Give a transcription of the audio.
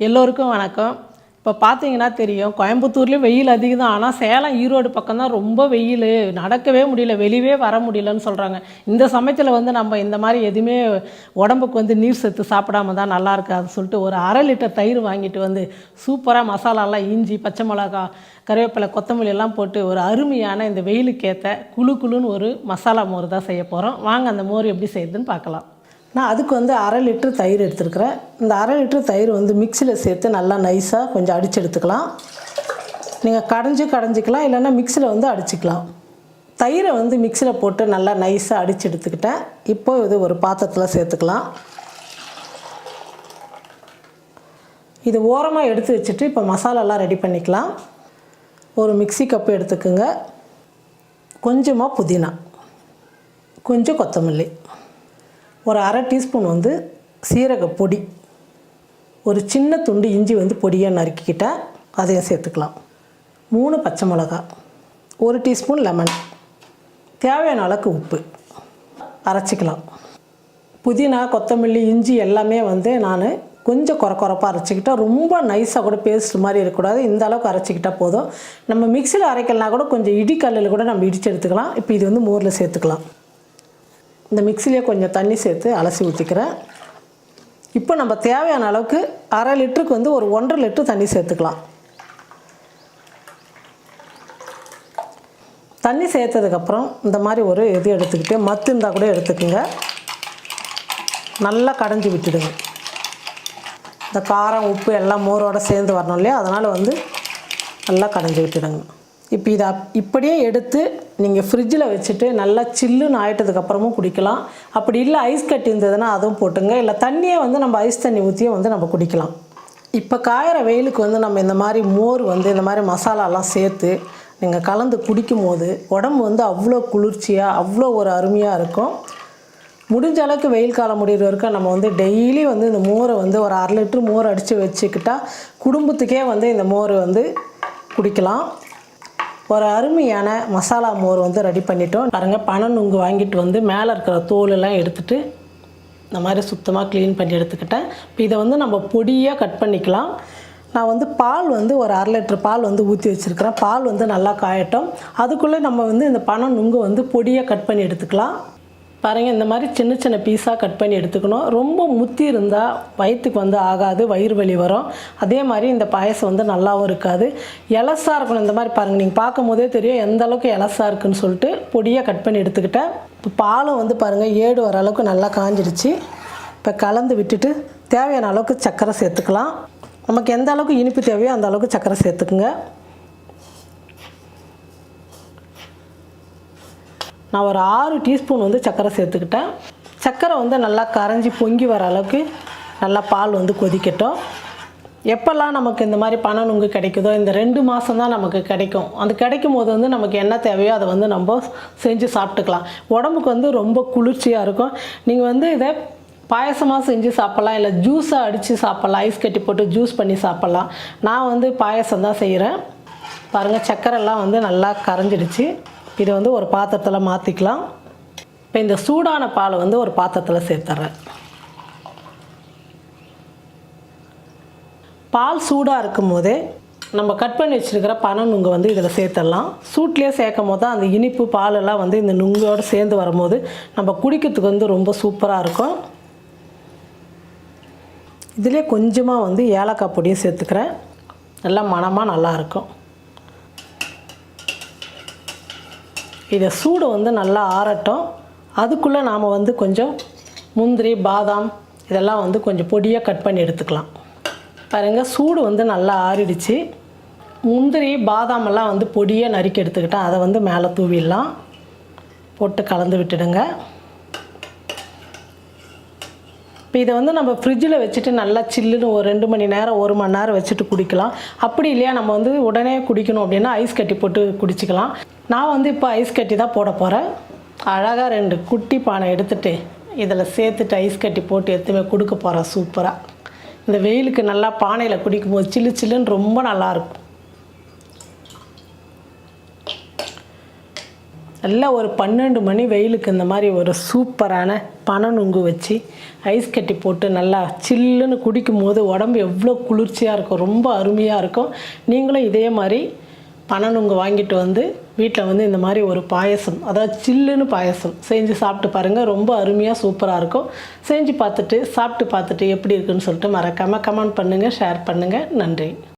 எல்லோருக்கும் வணக்கம். இப்போ பார்த்தீங்கன்னா தெரியும் கோயம்புத்தூர்லேயும் வெயில் அதிகம் தான் ஆனால் சேலம் ஈரோடு பக்கம் தான் ரொம்ப வெயில். நடக்கவே முடியல வெளியவே வர முடியலன்னு சொல்கிறாங்க இந்த சமயத்தில் வந்து நம்ம இந்த மாதிரி எதுவுமே உடம்புக்கு வந்து நீர் சத்து சாப்பிடாம தான் நல்லா இருக்காது சொல்லிட்டு ஒரு அரை லிட்டர் தயிர் வாங்கிட்டு வந்து சூப்பராக மசாலாலாம் இஞ்சி பச்சை மிளகா கருவேப்பிலை கொத்தமல்லி எல்லாம் போட்டு ஒரு அருமையான இந்த வெயிலுக்கேற்ற குழு குழுன்னு ஒரு மசாலா மோர் தான் செய்ய போகிறோம் வாங்க அந்த மோர் எப்படி செய்யுதுன்னு பார்க்கலாம். நான் அதுக்கு வந்து அரை லிட்ரு தயிர் எடுத்துருக்குறேன். இந்த அரை லிட்ரு தயிர் வந்து மிக்சியில் சேர்த்து நல்லா நைஸாக கொஞ்சம் அடித்து எடுத்துக்கலாம். நீங்கள் கடைஞ்சி கடைஞ்சிக்கலாம் இல்லைன்னா மிக்சியில் வந்து அடிச்சுக்கலாம். தயிரை வந்து மிக்சியில் போட்டு நல்லா நைஸாக அடித்து எடுத்துக்கிட்டேன். இப்போ இது ஒரு பாத்திரத்தில் சேர்த்துக்கலாம். இது ஓரமாக எடுத்து வச்சுட்டு இப்போ மசாலாலாம் ரெடி பண்ணிக்கலாம். ஒரு மிக்ஸி கப்பு எடுத்துக்கோங்க. கொஞ்சமாக புதினா. கொஞ்சம் கொத்தமல்லி. ஒரு அரை டீஸ்பூன் வந்து சீரக பொடி ஒரு சின்ன துண்டு இஞ்சி வந்து பொடியாக நறுக்கிக்கிட்டால் அதையும் சேர்த்துக்கலாம். மூணு பச்சை மிளகா ஒரு டீஸ்பூன் லெமன். தேவையான அளவுக்கு உப்பு அரைச்சிக்கலாம். புதினா கொத்தமல்லி இஞ்சி எல்லாமே வந்து நான் கொஞ்சம் குறை குறைப்பாக அரைச்சிக்கிட்டால் ரொம்ப நைஸாக கூட பேஸ்ட் மாதிரி இருக்கக்கூடாது. இந்த அளவுக்கு அரைச்சிக்கிட்டால் போதும். நம்ம மிக்சியில் அரைக்கலனா கூட கொஞ்சம் இடிக்கல்லில் கூட நம்ம இடித்து எடுத்துக்கலாம். இப்போ இது வந்து மோரில் சேர்த்துக்கலாம். இந்த மிக்சிலேயே கொஞ்சம் தண்ணி சேர்த்து அலசி ஊற்றிக்கிறேன் இப்போ நம்ம தேவையான அளவுக்கு அரை லிட்டருக்கு வந்து ஒரு ஒன்றரை லிட்டரு தண்ணி சேர்த்துக்கலாம். தண்ணி சேர்த்ததுக்கப்புறம் இந்த மாதிரி ஒரு இது எடுத்துக்கிட்டு மத்து இருந்தால் கூட எடுத்துக்கோங்க. நல்லா கடைஞ்சி விட்டுடுங்க. இந்த காரம் உப்பு எல்லாம் மோரோடு சேர்ந்து வரணும் இல்லையா? அதனால் வந்து நல்லா கடைஞ்சி விட்டுடுங்க. இப்போ இதை இப்படியே எடுத்து நீங்கள் ஃப்ரிட்ஜில் வச்சுட்டு நல்லா சில்லுன்னு ஆயிட்டதுக்கப்புறமும் குடிக்கலாம். அப்படி இல்லை ஐஸ் கட்டி இருந்ததுன்னா அதுவும் போட்டுங்க. இல்லை தண்ணியே வந்து நம்ம ஐஸ் தண்ணி ஊற்றியே வந்து நம்ம குடிக்கலாம். இப்போ காயிற வெயிலுக்கு வந்து நம்ம இந்த மாதிரி மோர் வந்து இந்த மாதிரி மசாலாலாம் சேர்த்து நீங்கள் கலந்து குடிக்கும் போது உடம்பு வந்து அவ்வளோ குளிர்ச்சியாக அவ்வளோ ஒரு அருமையாக இருக்கும். முடிஞ்ச அளவுக்கு வெயில் காலம் முடிகிற வரைக்கும் நம்ம வந்து டெய்லி வந்து இந்த மோரை வந்து ஒரு அரை லிட்டர் மோர் அடித்து வச்சுக்கிட்டா குடும்பத்துக்கே வந்து இந்த மோர் வந்து குடிக்கலாம். ஒரு அருமையான மசாலா மோர் வந்து ரெடி பண்ணிட்டோம். பாருங்கள் பனை நுங்கு வாங்கிட்டு வந்து மேலே இருக்கிற தோலெல்லாம் எடுத்துட்டு இந்த மாதிரி சுத்தமாக க்ளீன் பண்ணி எடுத்துக்கிட்டேன். இப்போ இதை வந்து நம்ம பொடியாக கட் பண்ணிக்கலாம். நான் வந்து பால் வந்து ஒரு அரை லிட்டர் பால் வந்து ஊற்றி வச்சுருக்கிறேன். பால் வந்து நல்லா காயட்டும். அதுக்குள்ளே நம்ம வந்து இந்த பனை நுங்கு வந்து பொடியாக கட் பண்ணி எடுத்துக்கலாம். பாருங்கள் இந்த மாதிரி சின்ன சின்ன பீஸாக கட் பண்ணி எடுத்துக்கணும். ரொம்ப முத்தி இருந்தால் வயிற்றுக்கு வந்து ஆகாது வயிறு வலி வரும். அதே மாதிரி இந்த பாயசம் வந்து நல்லாவும் இருக்காது. எலசாக இருக்கணும் இந்த மாதிரி பாருங்கள் நீங்கள் பார்க்கும் போதே தெரியும் எந்த அளவுக்கு எலசாக இருக்குன்னு சொல்லிட்டு பொடியாக கட் பண்ணி எடுத்துக்கிட்டேன். இப்போ பாலும் வந்து பாருங்கள் ஏடு வர அளவுக்கு நல்லா காஞ்சிடுச்சு. இப்போ கலந்து விட்டுட்டு தேவையான அளவுக்கு சர்க்கரை சேர்த்துக்கலாம். நமக்கு எந்த அளவுக்கு இனிப்பு தேவையோ அந்த அளவுக்கு சர்க்கரை சேர்த்துக்குங்க. நான் ஒரு ஆறு டீஸ்பூன் வந்து சர்க்கரை சேர்த்துக்கிட்டேன். சர்க்கரை வந்து நல்லா கரைஞ்சி பொங்கி வர அளவுக்கு நல்லா பால் வந்து கொதிக்கட்டும். எப்போல்லாம் நமக்கு இந்த மாதிரி பனை நுங்கு கிடைக்குதோ இந்த ரெண்டு மாதம் தான் நமக்கு கிடைக்கும். அந்த கிடைக்கும் போது வந்து நமக்கு என்ன தேவையோ அதை வந்து நம்ம செஞ்சு சாப்பிட்டுக்கலாம். உடம்புக்கு வந்து ரொம்ப குளிர்ச்சியாக இருக்கும். நீங்கள் வந்து இதை பாயசமாக செஞ்சு சாப்பிட்லாம் இல்லை ஜூஸாக அடித்து சாப்பிட்லாம் ஐஸ் கட்டி போட்டு ஜூஸ் பண்ணி சாப்பிட்லாம். நான் வந்து பாயசம் தான் செய்கிறேன் பாருங்கள் சக்கரைலாம் வந்து நல்லா கரைஞ்சிடுச்சு. இதை வந்து ஒரு பாத்திரத்தில் மாற்றிக்கலாம் இப்போ இந்த சூடான பாலை வந்து ஒரு பாத்திரத்தில் சேர்த்துறேன். பால் சூடாக இருக்கும் போதே நம்ம கட் பண்ணி வச்சுருக்கிற பனை நுங்கு வந்து இதில் சேர்த்துடலாம். சூட்லேயே சேர்க்கும் போது தான் அந்த இனிப்பு பாலெல்லாம் வந்து இந்த நுங்கோடு சேர்ந்து வரும்போது நம்ம குடிக்கிறதுக்கு வந்து ரொம்ப சூப்பராக இருக்கும். இதிலே கொஞ்சமாக வந்து ஏலக்காய் பொடியும் சேர்த்துக்கிறேன். நல்லா மணமாக நல்லாயிருக்கும் இதை சூடு வந்து நல்லா ஆறட்டும். அதுக்குள்ளே நாம் வந்து கொஞ்சம் முந்திரி பாதாம் இதெல்லாம் வந்து கொஞ்சம் பொடியாக கட் பண்ணி எடுத்துக்கலாம். பாருங்கள் சூடு வந்து நல்லா ஆறிடுச்சு. முந்திரி பாதாம் எல்லாம் வந்து பொடியாக நறுக்கி எடுத்துக்கிட்டேன் அதை வந்து மேலே தூவிடலாம். போட்டு கலந்து விட்டுடுங்க. இப்போ இதை வந்து நம்ம ஃப்ரிட்ஜில் வச்சுட்டு நல்லா சில்லுன்னு ஒரு ரெண்டு மணி நேரம் ஒரு மணி நேரம் வச்சுட்டு குடிக்கலாம். அப்படி இல்லையா நம்ம வந்து உடனே குடிக்கணும் அப்படின்னா ஐஸ் கட்டி போட்டு குடிச்சிக்கலாம். நான் வந்து இப்போ ஐஸ் கட்டி தான் போட போகிறேன் அழகாக ரெண்டு குட்டி பானை எடுத்துகிட்டு இதில் சேர்த்துட்டு ஐஸ் கட்டி போட்டு எடுத்துமே கொடுக்க போகிறேன் சூப்பராக இந்த வெயிலுக்கு நல்லா பானையில் குடிக்கும்போது சில்லு சில்லுன்னு ரொம்ப நல்லாயிருக்கும் நல்லா ஒரு பன்னெண்டு மணி வெயிலுக்கு இந்த மாதிரி ஒரு சூப்பரான பனை நுங்கு வச்சு ஐஸ் கட்டி போட்டு நல்லா சில்லுன்னு குடிக்கும் போது உடம்பு எவ்வளோ குளிர்ச்சியாக இருக்கும் ரொம்ப அருமையாக இருக்கும். நீங்களும் இதே மாதிரி பனை வாங்கிட்டு வந்து வீட்டில் வந்து இந்த மாதிரி ஒரு பாயசம் அதாவது சில்லுன்னு பாயசம் செஞ்சு சாப்பிட்டு பாருங்கள் ரொம்ப அருமையாக சூப்பராக இருக்கும். செஞ்சு பார்த்துட்டு சாப்பிட்டு பார்த்துட்டு எப்படி இருக்குன்னு சொல்லிட்டு மறக்காமல் கமெண்ட் பண்ணுங்கள் ஷேர் பண்ணுங்கள் நன்றி.